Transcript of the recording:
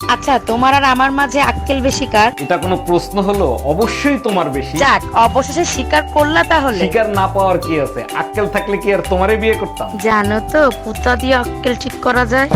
আচ্ছা তোমার আর আমার মাঝে আক্কেল বেশি কার এটা কোনো প্রশ্ন হলো? অবশ্যই তোমার বেশি। যাক অবশেষে স্বীকার করলা তাহলে। শিকার না পাওয়ার কি আছে? আক্কেল থাকলে কি আর তোমারে বিয়ে করতাম? জানো তো পুতা দিয়ে আক্কেল ঠিক করা যায়।